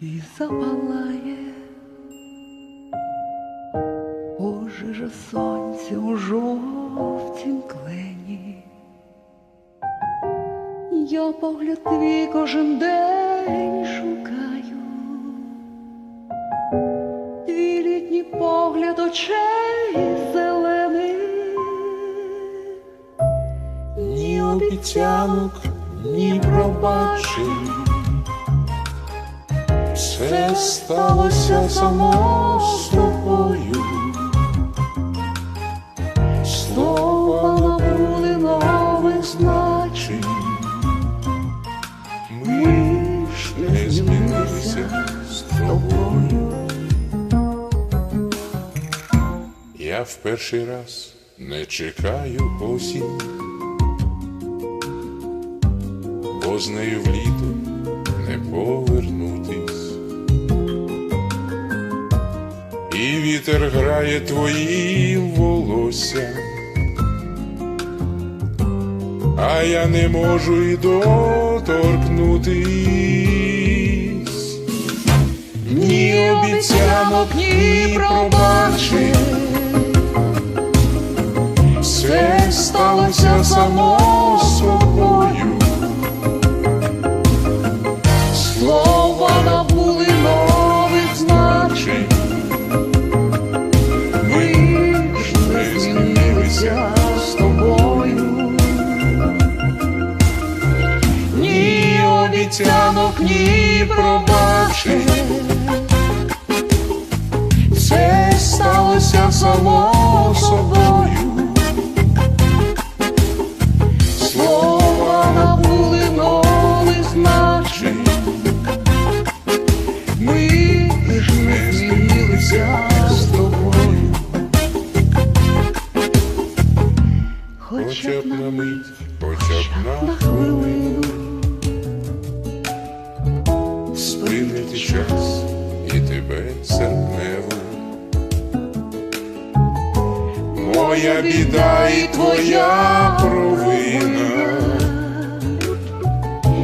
і запалає пожежа сонця у жовтім клені. Я погляд твій кожен день шукаю, твій літній погляд очей зелених. ні обіцянок, ні пробачень. Все сталося само з тобою. Слова набули нових значень. Ми ж не змінилися з тобою. Я в перший раз не чекаю осінь, бо з нею в літо не повернутись. Вітер грає твої волосся, а я не можу й доторкнутись. Ні обіцянок, ні пробачень. Все сталося само змінилися Хоча б на мить, хоча б на хвилину спинити час і тебе серпневу. Моя біда і твоя провина,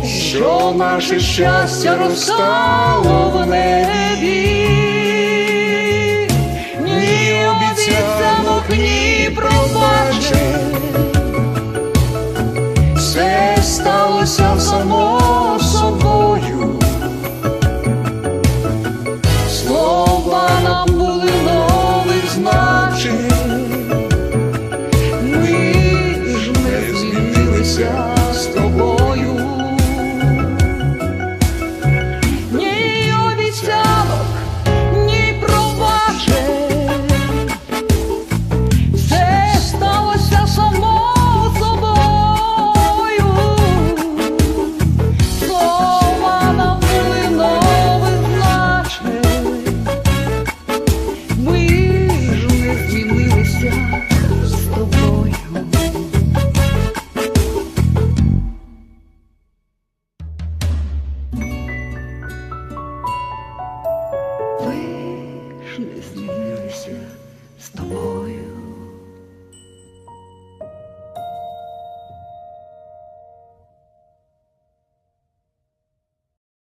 що наше щастя розстало в небі. Ні обіцянок, ні пробачень.